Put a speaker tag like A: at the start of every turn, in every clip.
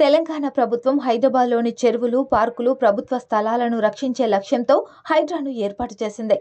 A: తెలంగాణ ప్రభుత్వం హైదరాబాద్లోని చెరువులు పార్కులు ప్రభుత్వ స్థలాలను రక్షించే లక్ష్యంతో హైడ్రాను ఏర్పాటు చేసింది.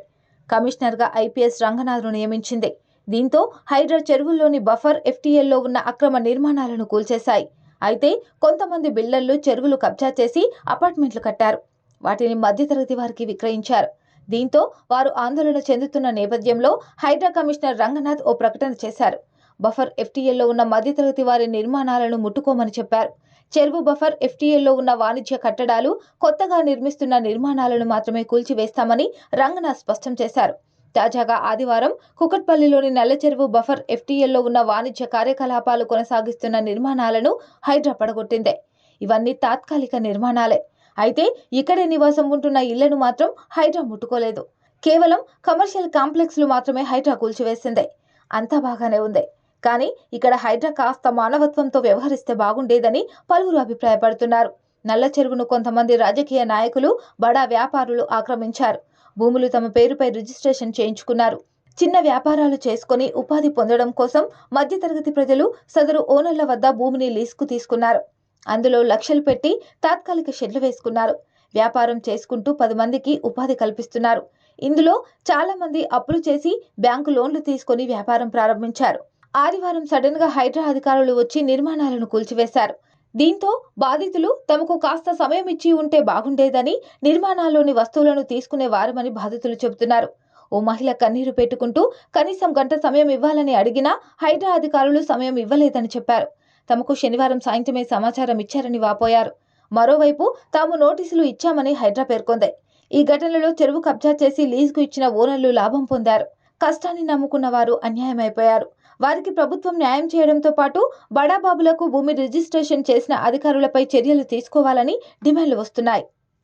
A: కమిషనర్గా ఐపీఎస్ రంగనాథ్ను నియమించింది. దీంతో హైడ్రా చెరువుల్లోని బఫర్ ఎఫ్టీఎల్లో ఉన్న అక్రమ నిర్మాణాలను కూల్చేశాయి. అయితే కొంతమంది బిల్డర్లు చెరువులు కబ్జా చేసి అపార్ట్మెంట్లు కట్టారు. వాటిని మధ్యతరగతి వారికి విక్రయించారు. దీంతో వారు ఆందోళన చెందుతున్న నేపథ్యంలో హైడ్రా కమిషనర్ రంగనాథ్ ఓ ప్రకటన చేశారు. బఫర్ ఎఫ్టీఎల్లో ఉన్న మధ్యతరగతి వారి నిర్మాణాలను ముట్టుకోమని చెప్పారు. చెరువు బఫర్ ఎఫ్టీఎల్లో ఉన్న వాణిజ్య కట్టడాలు కొత్తగా నిర్మిస్తున్న నిర్మాణాలను మాత్రమే కూల్చివేస్తామని రంగనాథ్ స్పష్టం చేశారు. తాజాగా ఆదివారం కుకట్పల్లిలోని నల్ల చెరువు బఫర్ ఎఫ్టీఎల్లో ఉన్న వాణిజ్య కార్యకలాపాలు కొనసాగిస్తున్న నిర్మాణాలను హైడ్రా పడగొట్టింది. ఇవన్నీ తాత్కాలిక నిర్మాణాలే. అయితే ఇక్కడే నివాసం ఉంటున్న ఇళ్ళను మాత్రం హైడ్రా ముట్టుకోలేదు. కేవలం కమర్షియల్ కాంప్లెక్స్లు మాత్రమే హైడ్రా కూల్చివేసింది. అంతా బాగానే ఉంది. కానీ ఇక్కడ హైడ్రా కాస్త మానవత్వంతో వ్యవహరిస్తే బాగుండేదని పలువురు అభిప్రాయపడుతున్నారు. నల్ల చెరువును కొంతమంది రాజకీయ నాయకులు బడా వ్యాపారులు ఆక్రమించారు. భూములు తమ పేరుపై రిజిస్ట్రేషన్ చేయించుకున్నారు. చిన్న వ్యాపారాలు చేసుకుని ఉపాధి పొందడం కోసం మధ్యతరగతి ప్రజలు సదరు ఓనర్ల వద్ద భూమిని లీజుకు తీసుకున్నారు. అందులో లక్షలు పెట్టి తాత్కాలిక షెడ్లు వేసుకున్నారు. వ్యాపారం చేసుకుంటూ పది మందికి ఉపాధి కల్పిస్తున్నారు. ఇందులో చాలా మంది అప్పులు చేసి బ్యాంకు లోన్లు తీసుకొని వ్యాపారం ప్రారంభించారు. ఆదివారం సడన్గా హైడ్రా అధికారులు వచ్చి నిర్మాణాలను కూల్చివేశారు. దీంతో బాధితులు తమకు కాస్త సమయం ఇచ్చి ఉంటే బాగుండేదని నిర్మాణాల్లోని వస్తువులను తీసుకునే వారమని బాధితులు చెబుతున్నారు. ఓ మహిళ కన్నీరు పెట్టుకుంటూ కనీసం గంట సమయం ఇవ్వాలని అడిగినా హైడ్రా అధికారులు సమయం ఇవ్వలేదని చెప్పారు. తమకు శనివారం సాయంత్రమే సమాచారం ఇచ్చారని వాపోయారు. మరోవైపు తాము నోటీసులు ఇచ్చామని హైడ్రా పేర్కొంది. ఈ ఘటనలో చెరువు కబ్జా చేసి లీజుకు ఇచ్చిన ఓనర్లు లాభం పొందారు. కష్టాన్ని నమ్ముకున్న వారు అన్యాయమైపోయారు. వారికి ప్రభుత్వం న్యాయం చేయడంతో పాటు బడాబాబులకు భూమి రిజిస్ట్రేషన్ చేసిన అధికారులపై చర్యలు తీసుకోవాలని డిమాండ్లు వస్తున్నాయి.